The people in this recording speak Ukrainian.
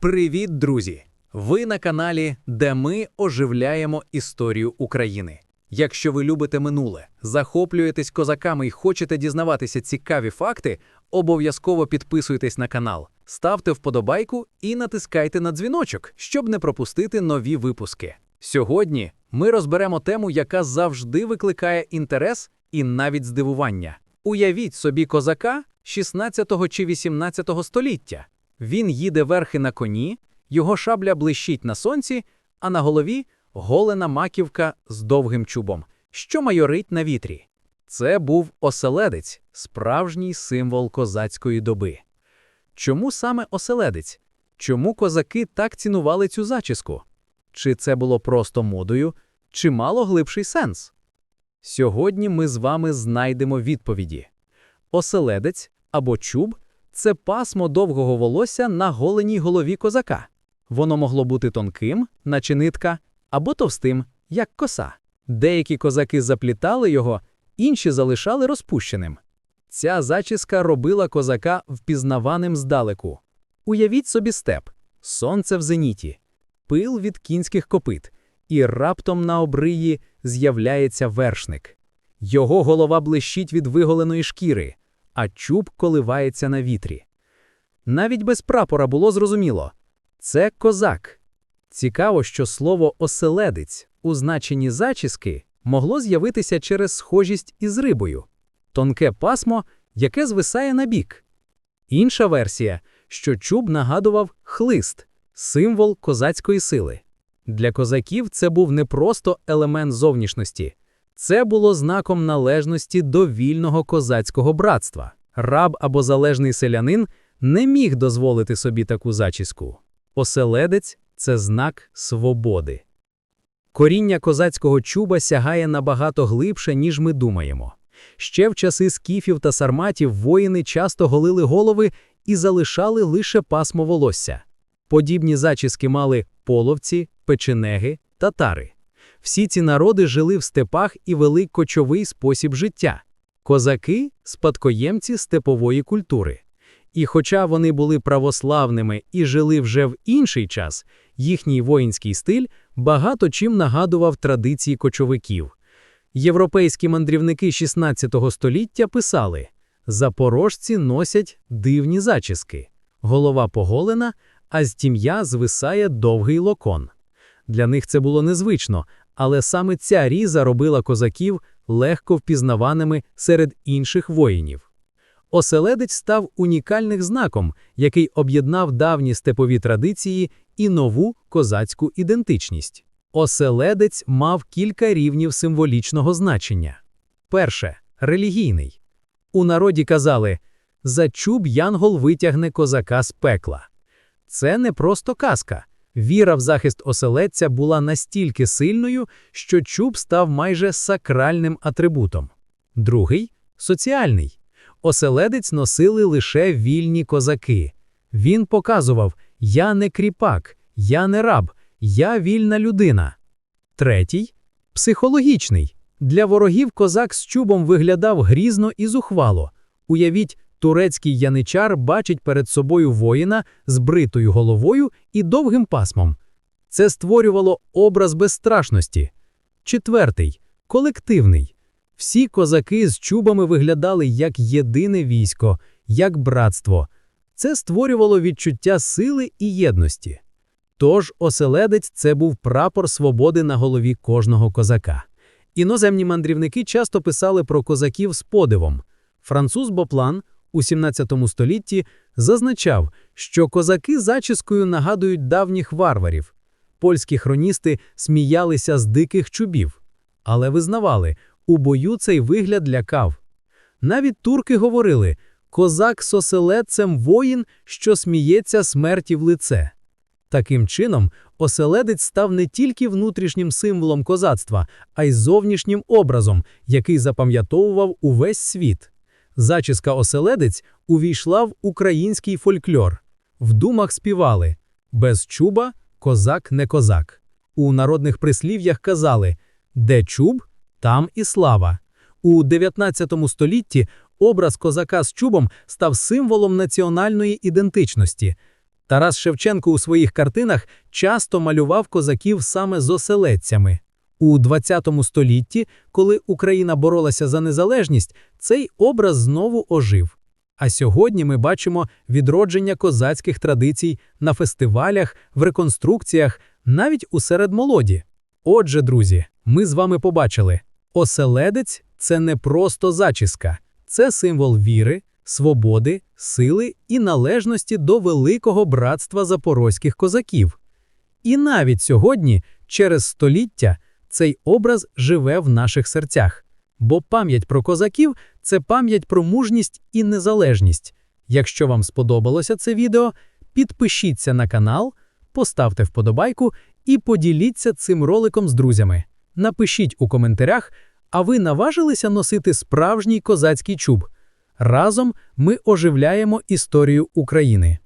Привіт, друзі! Ви на каналі, де ми оживляємо історію України. Якщо ви любите минуле, захоплюєтесь козаками і хочете дізнаватися цікаві факти, обов'язково підписуйтесь на канал, ставте вподобайку і натискайте на дзвіночок, щоб не пропустити нові випуски. Сьогодні ми розберемо тему, яка завжди викликає інтерес і навіть здивування. Уявіть собі козака 16 чи 18 століття. Він їде верхи на коні, його шабля блищить на сонці, а на голові голена маківка з довгим чубом, що майорить на вітрі. Це був оселедець, справжній символ козацької доби. Чому саме оселедець? Чому козаки так цінували цю зачіску? Чи це було просто модою, чи мало глибший сенс? Сьогодні ми з вами знайдемо відповіді. Оселедець або чуб це пасмо довгого волосся на голеній голові козака. Воно могло бути тонким, наче нитка, або товстим, як коса. Деякі козаки заплітали його, інші залишали розпущеним. Ця зачіска робила козака впізнаваним здалеку. Уявіть собі степ, сонце в зеніті, пил від кінських копит, і раптом на обриї з'являється вершник. Його голова блищить від виголеної шкіри, а чуб коливається на вітрі. Навіть без прапора було зрозуміло це козак. Цікаво, що слово оселедець у значенні зачіски могло з'явитися через схожість із рибою, тонке пасмо, яке звисає на бік. Інша версія, що чуб нагадував хлист, символ козацької сили. Для козаків це був не просто елемент зовнішності, це було знаком належності до вільного козацького братства. Раб або залежний селянин не міг дозволити собі таку зачіску. Оселедець це знак свободи. Коріння козацького чуба сягає набагато глибше, ніж ми думаємо. Ще в часи скіфів та сарматів воїни часто голили голови і залишали лише пасмо волосся. Подібні зачіски мали половці, печенеги, татари. Всі ці народи жили в степах і вели кочовий спосіб життя. Козаки спадкоємці степової культури. І хоча вони були православними і жили вже в інший час, їхній воїнський стиль багато чим нагадував традиції кочовиків. Європейські мандрівники 16 століття писали: запорожці носять дивні зачіски, голова поголена, а з тім'я звисає довгий локон. Для них це було незвично, але саме ця різа робила козаків легко впізнаваними серед інших воїнів. Оселедець став унікальним знаком, який об'єднав давні степові традиції і нову козацьку ідентичність. Оселедець мав кілька рівнів символічного значення. Перше релігійний. У народі казали за чуб янгол витягне козака з пекла. Це не просто казка. Віра в захист оселедця була настільки сильною, що чуб став майже сакральним атрибутом. Другий соціальний. Оселедець носили лише вільні козаки. Він показував: Я не кріпак, я не раб, я вільна людина. Третій психологічний. Для ворогів козак з чубом виглядав грізно і зухвало. Уявіть, турецький яничар бачить перед собою воїна з бритою головою і довгим пасмом. Це створювало образ безстрашності. Четвертий колективний. Всі козаки з чубами виглядали як єдине військо, як братство. Це створювало відчуття сили і єдності. Тож оселедець це був прапор свободи на голові кожного козака. Іноземні мандрівники часто писали про козаків з подивом. Француз Боплан у 17 столітті зазначав, що козаки зачіскою нагадують давніх варварів. Польські хроністи сміялися з диких чубів, але визнавали, у бою цей вигляд лякав. Навіть турки говорили козак з оселедцем воїн, що сміється смерті в лице. Таким чином, оселедець став не тільки внутрішнім символом козацтва, а й зовнішнім образом, який запам'ятовував увесь світ. Зачіска оселедець увійшла в український фольклор. В думах співали без чуба козак не козак. У народних прислів'ях казали де чуб, там і слава. У 19 столітті образ козака з чубом став символом національної ідентичності. Тарас Шевченко у своїх картинах часто малював козаків саме з оселедцями. У ХХ столітті, коли Україна боролася за незалежність, цей образ знову ожив. А сьогодні ми бачимо відродження козацьких традицій на фестивалях, в реконструкціях, навіть у середмолоді. Отже, друзі, ми з вами побачили: оселедець це не просто зачіска, це символ віри, свободи, сили і належності до великого братства запорозьких козаків. І навіть сьогодні, через століття, цей образ живе в наших серцях. Бо пам'ять про козаків це пам'ять про мужність і незалежність. Якщо вам сподобалося це відео, підпишіться на канал, поставте вподобайку і поділіться цим роликом з друзями. Напишіть у коментарях, а ви наважилися носити справжній козацький чуб. Разом ми оживляємо історію України.